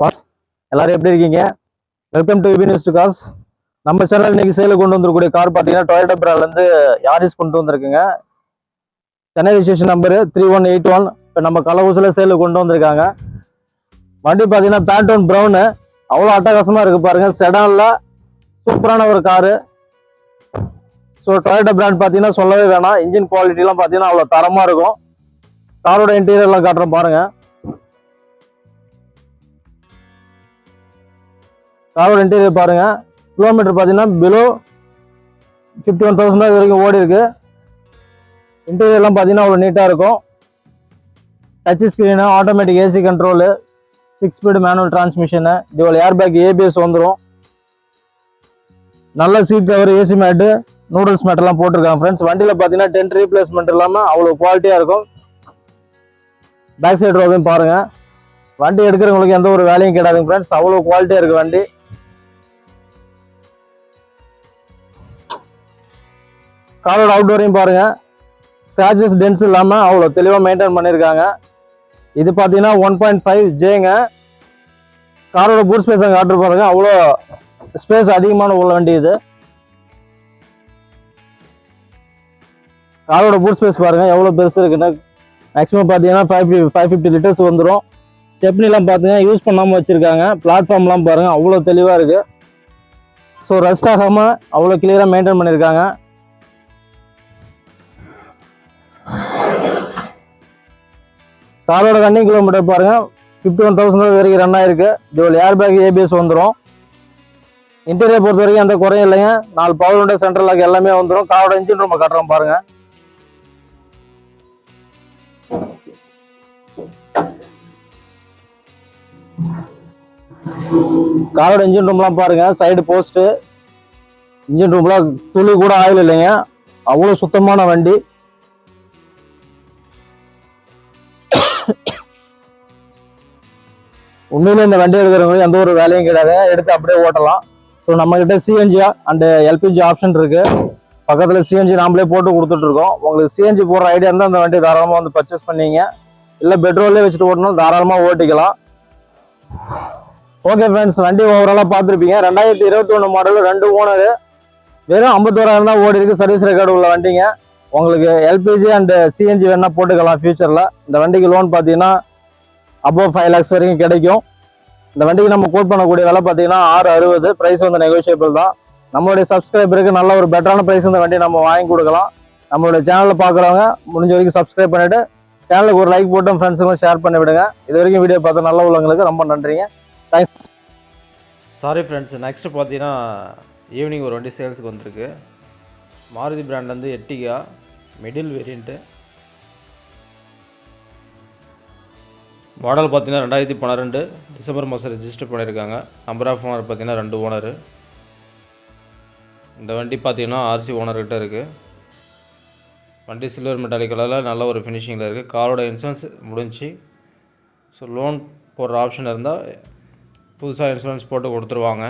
Pass. எல்லாரும் எப்படி இருக்கீங்க? வெல்கம் டு யூபினிஸ்ட் காஸ் நம்ம சேனல் இன்னைக்கு சேல கொண்டு வந்திருக்கக்கூடிய கார் பார்த்தீங்கன்னா டொயோட்டோ பிராலேருந்து யாரிஸ் கொண்டு வந்திருக்குங்க. Chennai registration number three one eight one இப்போ நம்ம கலவுசில் சேலு கொண்டு வந்திருக்காங்க. வண்டி பார்த்தீங்கன்னா பேண்டோன் ப்ரௌனு அவ்வளோ அட்டகாசமாக இருக்குது பாருங்கள் செடானில் சூப்பரான ஒரு காரு ஸோ டொயோட்டா பிராண்ட் பார்த்தீங்கன்னா சொல்லவே வேணாம். இன்ஜின் குவாலிட்டிலாம் பார்த்தீங்கன்னா அவ்வளோ தரமாக இருக்கும். காரோட இன்டீரியர்லாம் காட்டுறோம் பாருங்கள் காரோட இன்டீரியர் பாருங்க. கிலோமீட்டர் பார்த்தீங்கன்னா பிலோ ஃபிஃப்டி ஒன் தௌசண்ட் இது வரைக்கும் ஓடி இருக்கு. இன்டீரியர்லாம் பார்த்தீங்கன்னா அவ்வளோ நீட்டாக இருக்கும். Touch screen automatic AC control six speed manual transmission dual air bag ABS வந்துடும் நல்ல seat cover AC mat noodles மேட்டெல்லாம் போட்டிருக்காங்க ஃப்ரெண்ட்ஸ் வண்டியில் பார்த்தீங்கன்னா டென்ட் ரீப்ளேஸ்மெண்ட் இல்லாமல் அவ்வளோ குவாலிட்டியாக இருக்கும். பேக் சைடு ரோவையும் பாருங்கள் வண்டி எடுக்கிறவங்களுக்கு எந்த ஒரு வேலையும் கிடையாதுங்க ஃப்ரெண்ட்ஸ் அவ்வளோ குவாலிட்டியாக இருக்குது வண்டி. காரோட அவுட்டோரையும் பாருங்க. ஸ்க்ராச்சஸ் டென்ஸ் இல்லாமல் அவ்வளோ தெளிவாக மெயின்டைன் பண்ணியிருக்காங்க இது பார்த்தீங்கன்னா ஒன் பாயிண்ட் ஃபைவ் ஜேங்க காரோட பூட் ஸ்பேஸ் அங்கே காட்டு பாருங்க. அவ்வளோ ஸ்பேஸ் அதிகமான உள்ள வண்டி இது. காரோட பூட் ஸ்பேஸ் பாருங்க. எவ்வளோ பெருசு இருக்குன்னு. மேக்ஸிமம் பார்த்தீங்கன்னா ஃபைவ் ஃபைவ் ஃபிஃப்டி லிட்டர்ஸ் வந்துடும் ஸ்டெப்னிலாம் பார்த்தீங்கன்னா யூஸ் பண்ணாமல் வச்சுருக்காங்க. பிளாட்ஃபார்ம்லாம் பாருங்கள் அவ்வளோ தெளிவாக இருக்குது ஸோ ரஸ்ட் ஆகாமல் அவ்வளோ கிளியராக மெயின்டைன் பண்ணியிருக்காங்க காரோட ரன்னிங் கிலோமீட்டர் பாருங்க. ஃபிஃப்டி ஒன் தௌசண்ட் வரைக்கும் ரன் ஆயிருக்கு. இதுவள் ஏர் பேக் ஏபிஎஸ் வந்துடும் இன்டீரியர் பொறுத்த வரைக்கும் எந்த குறையும் இல்லைங்க. நாலு பவர் விண்டோ சென்ட்ரல் லாக் எல்லாமே வந்துடும் காரோட இன்ஜின் ரொம்ப கட்டுறோம் பாருங்க. காரோட இன்ஜின் ரூம்லாம் பாருங்க. சைடு போஸ்ட்டு இன்ஜின் ரூம்லாம் துளி கூட ஆயில் இல்லைங்க. அவ்வளோ சுத்தமான வண்டி. உண்மையிலே இந்த வண்டி எடுக்கிறவங்களுக்கு எந்த ஒரு வேலையும் கிடையாது. எடுத்து அப்படியே ஓட்டலாம். ஸோ நம்மக்கிட்ட சிஎன்ஜி அண்டு எல்பிஜி ஆப்ஷன் இருக்குது பக்கத்தில் சிஎன்ஜி நாமளே போட்டு கொடுத்துட்ருக்கோம் உங்களுக்கு சிஎன்ஜி போடுற ஐடியா இருந்தால் அந்த வண்டி தாராளமாக வந்து பர்ச்சேஸ் பண்ணிங்க. இல்லை பெட்ரோல்லே வச்சுட்டு ஓட்டணும் தாராளமாக ஓட்டிக்கலாம். ஓகே ஃப்ரெண்ட்ஸ் வண்டி ஓவராலாக பார்த்துருப்பீங்க. ரெண்டாயிரத்தி இருபத்தி ஒன்று மாடல் ரெண்டு ஓனரு வெறும் ஐம்பத்தோராயிரம் தான் ஓடி இருக்குது சர்வீஸ் ரெக்கார்டு உள்ள வண்டிங்க. உங்களுக்கு எல்பிஜி அண்டு சிஎன்ஜி வேணால் போட்டுக்கலாம் ஃபியூச்சரில் இந்த வண்டிக்கு லோன் பார்த்தீங்கன்னா அபோவ் ஃபைவ் லேக்ஸ் வரைக்கும் கிடைக்கும். இந்த வண்டிக்கு நம்ம கோட் பண்ணக்கூடிய விலை பார்த்தீங்கன்னா ஆறு அறுபது. ப்ரைஸ் வந்து நெகோஷியபிள் தான். நம்மளுடைய சப்ஸ்கிரைபருக்கு நல்ல ஒரு பெட்டரான ப்ரைஸ் இந்த வண்டி நம்ம வாங்கி கொடுக்கலாம். நம்மளுடைய சேனலில் பார்க்குறவங்க முடிஞ்ச வரைக்கும் சப்ஸ்கிரைப் பண்ணிவிட்டு சேனலுக்கு ஒரு லைக் போட்டு ஃப்ரெண்ட்ஸுக்கும் ஷேர் பண்ணி விடுங்க இது வரைக்கும் வீடியோ பார்த்த நல்ல உள்ளவங்களுக்கு ரொம்ப நன்றிங்க. தேங்க்ஸ் சாரி ஃப்ரெண்ட்ஸ் நெக்ஸ்ட்டு பார்த்தீங்கன்னா ஈவினிங் ஒரு வண்டி சேல்ஸுக்கு வந்திருக்கு. மாருதி பிராண்ட்லேருந்து எட்டிகா மிடில் வேரியண்ட்டு மாடல் பார்த்தீங்கன்னா ரெண்டாயிரத்தி பன்னிரெண்டு டிசம்பர் மாதம் ரெஜிஸ்டர் பண்ணியிருக்காங்க. நம்பர் ஆஃப் ஓனர் பார்த்தீங்கன்னா ரெண்டு ஓனர் இந்த வண்டி பார்த்தீங்கன்னா ஆர்சி ஓனர்கிட்ட இருக்குது வண்டி சில்வர் மெட்டாலிக் கலரில் நல்ல ஒரு ஃபினிஷிங்கில் இருக்குது காரோட இன்சூரன்ஸ் முடிஞ்சு. ஸோ லோன் போடுற ஆப்ஷன் இருந்தால் புதுசாக இன்சூரன்ஸ் போட்டு கொடுத்துருவாங்க.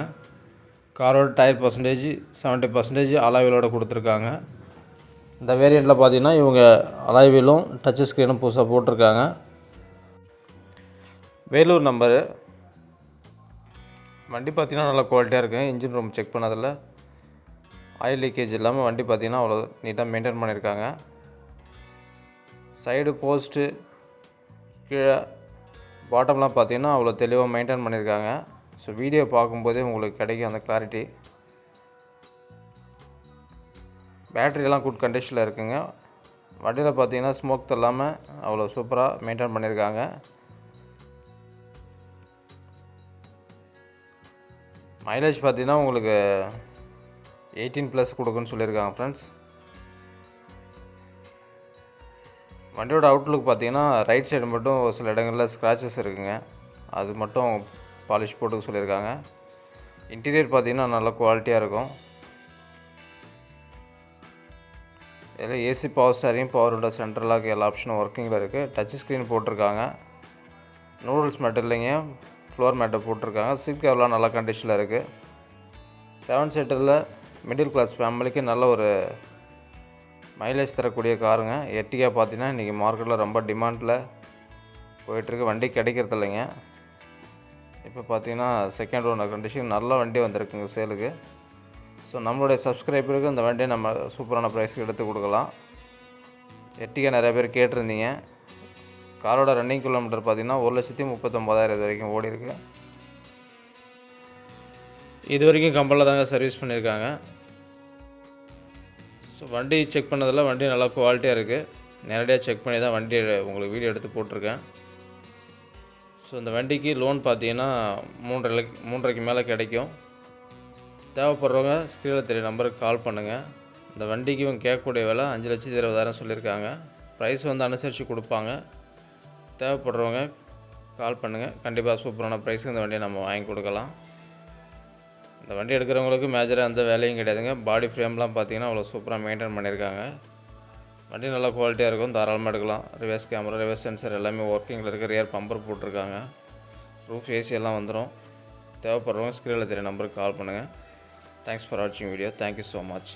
காரோட டயர் பர்சன்டேஜ் செவன்ட்டி பர்சன்டேஜ் அலாவிலோட கொடுத்துருக்காங்க. இந்த வேரியண்ட்டில் பார்த்தீங்கன்னா இவங்க அலாய்விலும் டச் ஸ்க்ரீனும் புதுசாக போட்டிருக்காங்க. வேலூர் நம்பரு. வண்டி பார்த்தீங்கன்னா நல்ல குவாலிட்டியாக இருக்குது இன்ஜின் ரூம் செக் பண்ணதில். ஆயில் லீக்கேஜ் இல்லாமல் வண்டி பார்த்தீங்கன்னா அவ்வளோ நீட்டாக மெயின்டைன் பண்ணியிருக்காங்க சைடு போஸ்ட்டு கீழே பாட்டம்லாம் பார்த்தீங்கன்னா அவ்வளோ தெளிவாக மெயின்டைன் பண்ணியிருக்காங்க ஸோ வீடியோ பார்க்கும்போதே உங்களுக்கு கிடைக்கும் அந்த கிளாரிட்டி பேட்டரியெல்லாம் குட் கண்டிஷனில் இருக்குங்க. வண்டியில் பார்த்தீங்கன்னா ஸ்மோக் இல்லாமல் அவ்வளோ சூப்பராக மெயின்டைன் பண்ணியிருக்காங்க மைலேஜ் பார்த்தீங்கன்னா உங்களுக்கு எயிட்டீன் ப்ளஸ் கொடுக்குன்னு சொல்லியிருக்காங்க ஃப்ரெண்ட்ஸ் வண்டியோட அவுட்லுக் பார்த்தீங்கன்னா ரைட் சைடு மட்டும் ஒரு சில இடங்களில் ஸ்க்ராச்சஸ் இருக்குங்க. அது மட்டும் பாலிஷ் போட்டுக்க சொல்லியிருக்காங்க. இன்டீரியர் பார்த்தீங்கன்னா நல்ல குவாலிட்டியாக இருக்கும். இதில் ஏசி பவர் ஸ்டாரியும் பவர் விண்டோ சென்ட்ரலாக எல்லா ஆப்ஷனும் ஒர்க்கிங்கில் இருக்குது டச் ஸ்க்ரீன் போட்டிருக்காங்க. நூடுல்ஸ் மட்டும் இல்லைங்க. ஃப்ளோர் மேட்டை போட்டிருக்காங்க. சீட் கவர்லாம் நல்ல கண்டிஷனில் இருக்குது செவன் சீட்டரில் மிடில் கிளாஸ் ஃபேமிலிக்கு நல்ல ஒரு மைலேஜ் தரக்கூடிய காருங்க. எட்டிகா பார்த்தீங்கன்னா இன்றைக்கி மார்க்கெட்டில் ரொம்ப டிமாண்டில் போயிட்டுருக்கு. வண்டி கிடைக்கிறது இல்லைங்க. இப்போ பார்த்தீங்கன்னா செகண்ட் ஓனர் கண்டிஷன் நல்ல வண்டி வந்திருக்குங்க சேலுக்கு. ஸோ நம்மளுடைய சப்ஸ்கிரைபருக்கு இந்த வண்டியை நம்ம சூப்பரான ப்ரைஸ்க்கு எடுத்து கொடுக்கலாம். எட்டிகா நிறைய பேர் கேட்டிருந்தீங்க. காரோட ரன்னிங் கிலோமீட்டர் பார்த்தீங்கன்னா ஒரு லட்சத்தி முப்பத்தொம்பதாயிரம் இது வரைக்கும் ஓடி இருக்கு. இது வரைக்கும் கம்பலில் தாங்க சர்வீஸ் பண்ணியிருக்காங்க. ஸோ வண்டி செக் பண்ணதில் வண்டி நல்லா குவாலிட்டியாக இருக்குது நேரடியாக செக் பண்ணி தான் வண்டி உங்களுக்கு வீடியோ எடுத்து போட்டிருக்கேன். ஸோ இந்த வண்டிக்கு லோன் பார்த்தீங்கன்னா மூன்றரை மூன்றரைக்கு மேலே கிடைக்கும். தேவைப்படுறவங்க ஸ்க்ரீனில் தெரிய நம்பருக்கு கால் பண்ணுங்கள் இந்த வண்டிக்கு இவங்க கேட்கக்கூடிய விலை அஞ்சு லட்சத்தி இருபதாயிரம் சொல்லியிருக்காங்க. ப்ரைஸ் வந்து அனுசரித்து கொடுப்பாங்க. தேவைப்படுறவங்க கால் பண்ணுங்கள் கண்டிப்பாக சூப்பரான ப்ரைஸுக்கு இந்த வண்டியை நம்ம வாங்கி கொடுக்கலாம். இந்த வண்டி எடுக்கிறவங்களுக்கு மேஜராக எந்த வேலையும் கிடையாதுங்க. பாடி ஃப்ரேம்லாம் பார்த்தீங்கன்னா அவ்வளோ சூப்பராக மெயின்டைன் பண்ணியிருக்காங்க வண்டி நல்லா குவாலிட்டியாக இருக்கும். தாராளமாக எடுக்கலாம். ரிவர்ஸ் கேமரா ரிவர்ஸ் சென்சர் எல்லாமே ஒர்க்கிங்கில் இருக்க ரியர் பம்பர் போட்டிருக்காங்க. ரூஃப் ஏசி எல்லாம் வந்துடும் தேவைப்படுறவங்க ஸ்க்ரீனில் தெரிய நம்பருக்கு கால் பண்ணுங்கள் தேங்க்ஸ் ஃபார் வாட்சிங் video thank you so much